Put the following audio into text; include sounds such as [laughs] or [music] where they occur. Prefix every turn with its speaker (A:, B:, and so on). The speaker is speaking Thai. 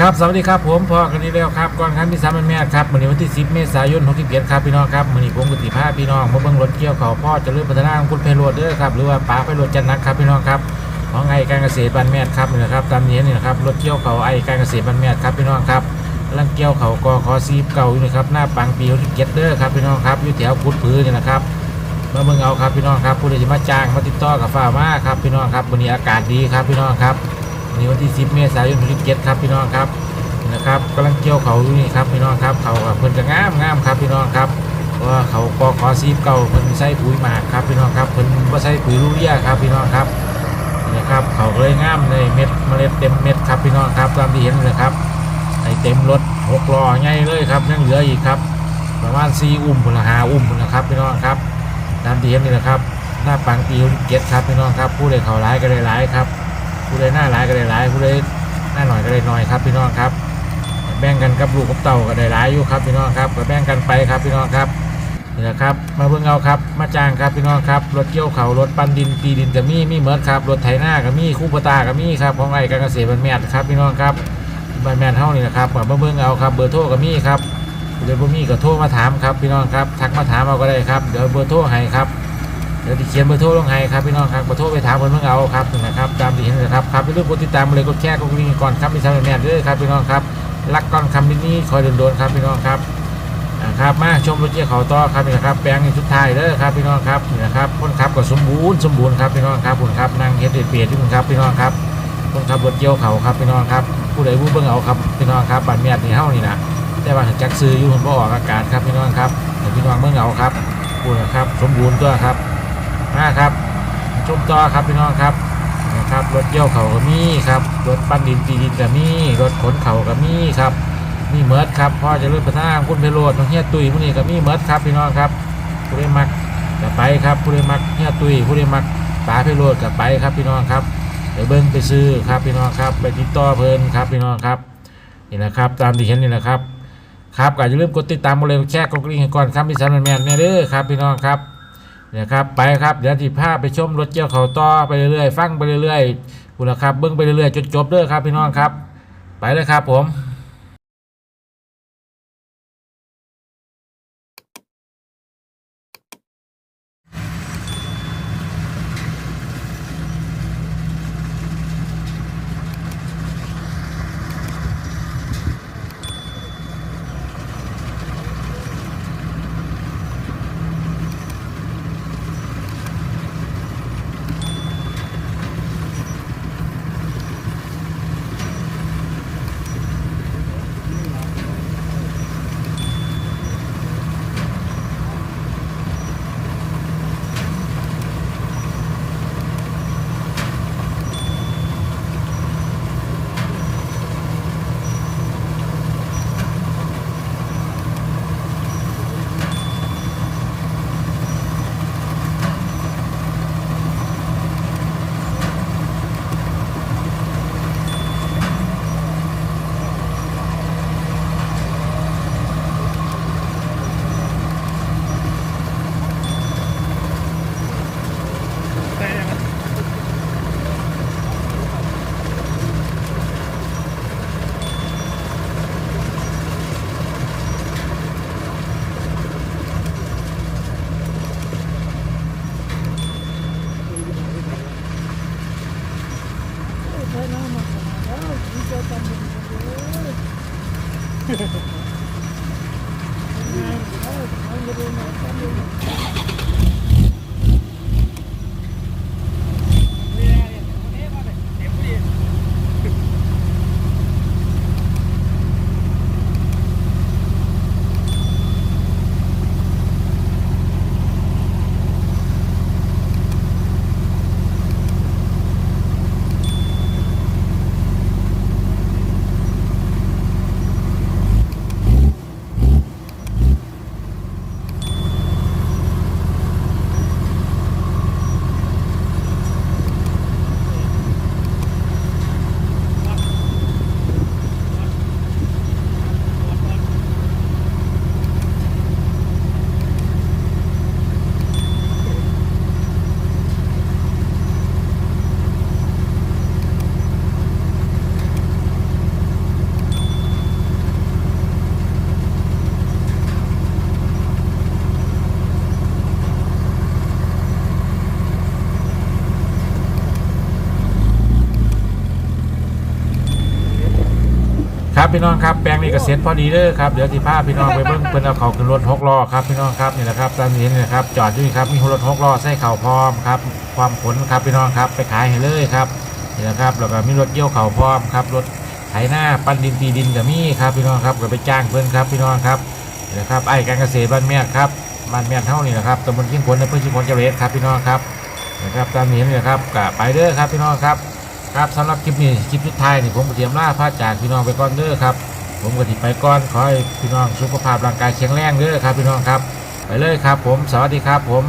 A: ครับสวัสดีครับผมพอกันนี้แล้วครับก่อนครั้งที่สามเป็นแม่ครับวันนี้วันที่ 10 เมษายน67ครับพี่น้องครับวันนี้ผมกุฏิภาพี่น้องมาเบิ่งรถเกี่ยวเขาพ่อจะเลื่อนพัฒนาของคุณไพโรดเด้อครับหรือว่าป้าไพโรดจันนักครับพี่น้องครับของไอการเกษตรบ้านแม่ครับนี่นะครับตามนี้นี่นะครับรถเกี่ยวเขาไอการเกษตรบ้านแม่ครับพี่น้องครับกำลังเกี่ยวเขากอคอซีเก่าอยู่นะครับหน้าปังปี67เด้อครับพี่น้องครับอยู่แถวพุทธพื้นนี่นะครับมาเบิ่งเอาครับพี่น้องครับผู้ใดจะมาจ้างมาติดต่อกับฝ้ามาครับพี่น้องครับวันนี้อากาศดีครับพี่น้องครับ วันนี้วันที่ 10 เมษายน67ครับพี่น้องครับนะครับกำลังเกี่ยวเขาอยู่นี่ครับพี่น้องครับเขาเพิ่นจะงามงามครับพี่น้องครับเพราะว่าเขากอขอซีบเก่าเพิ่นใส่ปุ๋ยหมากครับพี่น้องครับเพิ่นบ่ใส่ปุ๋ยลูเรียครับพี่น้องครับนะครับเขาเลยงามเลยเม็ดเมล็ดเต็มเม็ดครับพี่น้องครับตามที่เห็นเลยครับไอเต็มรถหกล้อใหญ่เลยครับยังเหลืออีกครับประมาณ4อุ้มพุ่นลหาอุ้มนะครับพี่น้องครับตามที่เห็นนี่แหละครับหน้าปังตีเก็ตครับพี่น้องครับผู้ใดเขาร้ายก็ได้ร้ายครับ ผู้ใดหน้าร้ายก็ได้ร้ายผู้ใดหน้าหน่อยก็ได้หน่อยครับพี่น้องครับ แบ่งกันกับลูกกับเต่าก็ได้ร้ายอยู่ครับพี่น้องครับก็แบ่งกันไปครับพี่น้องครับนี่แหละครับ มาเบิ่งเอาครับ มาจ้างครับพี่น้องครับ รถเกี่ยวเขารถปั้นดินตีดินก็มีมีเหมือนครับ รถไถหน้าก็มีคู่ปตาก็มีครับของไอ้การเกษตรบันแมทครับพี่น้องครับบันแมทเท่านี่แหละครับมาเบิ่งเอาครับ เบอร์โทรก็มีครับเดี๋ยวผมมีก็โทรมาถามครับพี่น้องครับ ทักมาถามเอาก็ได้ครับ เดี๋ยวเบอร์โทรให้ครับ เดี๋ยวที่เขียนเบอร์โทรลงให้ครับพี่น้องครับเบอร์โทรไปถามเพิ่นเพิ่งเอาครับนะครับตามที่เห็นนะครับครับอย่าลืมกดติดตามเลยกดแชร์กดกระดิ่งก่อนครับมีสามแม่เด้อครับพี่น้องครับรักก้อนคำนี้คอยโดนๆครับพี่น้องครับครับมาชมรถเจี๊ยเขาต่อครับนี่นะครับแปลงในชุดไทายเด้อครับพี่น้องครับนี่นะครับคนขับก็สมบูรณ์สมบูรณ์ครับพี่น้องครับคุณครับนั่งเฮ็ดเปียดที่คุณครับพี่น้องครับคนขับรถเกี่ยวเขาครับพี่น้องครับผู้ใดผู้เบิ่งเอาครับพี่น้องครับบัตรเมียดนี่เฮานี่นะแต่ว่าจักซื้ออยู่มันบ่ออกอากาศครับพี่น้องครับพี่น้องเมื่อเหงาครับพูดนะครับสมบูรณ์ตัวครับ มาครับชมต่อครับพี่น้องครับนะครับรถเกี่ยวเขาก็มีครับรถปั้นดินตีดินก็มีรถขนเขาก็มีครับมีเมิร์ดครับพ่อจะเลื่อนไปทาคุณเพโรดน้องเฮียตุยผู้นี้ก็มีเมิร์ดครับพี่น้องครับผู้ใดมักก็ไปครับผู้ใดมักเฮียตุยผู้ใดมักป๋าเพโรดก็ไปครับพี่น้องครับไปเบิ้งไปซื้อครับพี่น้องครับไปติดต่อเพลินครับพี่น้องครับนี่นะครับ ตามที่เห็นนี่แหละครับครับก็อย่าลืมกดติดตามมาเลยแชร์กดกริ่งก่อนครับพี่สันแมนเนี่ยเด้อครับพี่น้องครับ นี่ยครับไปครับเดี๋ยวที่ภาพไปชมรถเกี่ยวเขาต่อไปเรื่อยๆฟังไปเรื่อยๆคุณละครับเบิ้งไปเรื่อยๆจนจบเด้อครับพี่น้องครับ ไปเลยครับผม
B: 呵 [laughs] 呵
A: ครับพี่น้องครับแปลงนี้ก็เสร็จพอดีเด้อครับเดี๋ยวที่พาพี่น้องไปเบิ่งเพิ่นเอาเขาขึ้นรถหกล้อครับพี่น้องครับนี่แหละครับตามนนี่นะครับจอดอยู่นี่ครับมีรถหกล้อใส่เข่าพร้อมครับความขนครับพี่น้องครับไปขายให้เลยครับนี่นะครับแล้วก็มีรถเกี่ยวเข่าพร้อมครับรถไถหน้าปั้นดินตีดินก็มีครับพี่น้องครับก็ไปจ้างเพิ่นครับพี่น้องครับนี่นะครับไอ้การเกษตรบ้านแม่ครับบ้านแม่เท่านี่นะครับตำบลขิงผลอำเภอชิงผลเจริญครับพี่น้องครับนะครับตามที่เห็นนี่นะครับก็ไปเด้อครับพี่น้องครับ ครับสำหรับคลิปนี้คลิปสุดท้ายนี่ผมเตรียมล่าพระจากพี่น้องไปก่อนเด้อครับ ผมก็ติไปก่อนขอให้พี่น้องสุขภาพร่างกายแข็งแรงเด้อครับพี่น้องครับ ไปเลยครับ ผมสวัสดีครับผม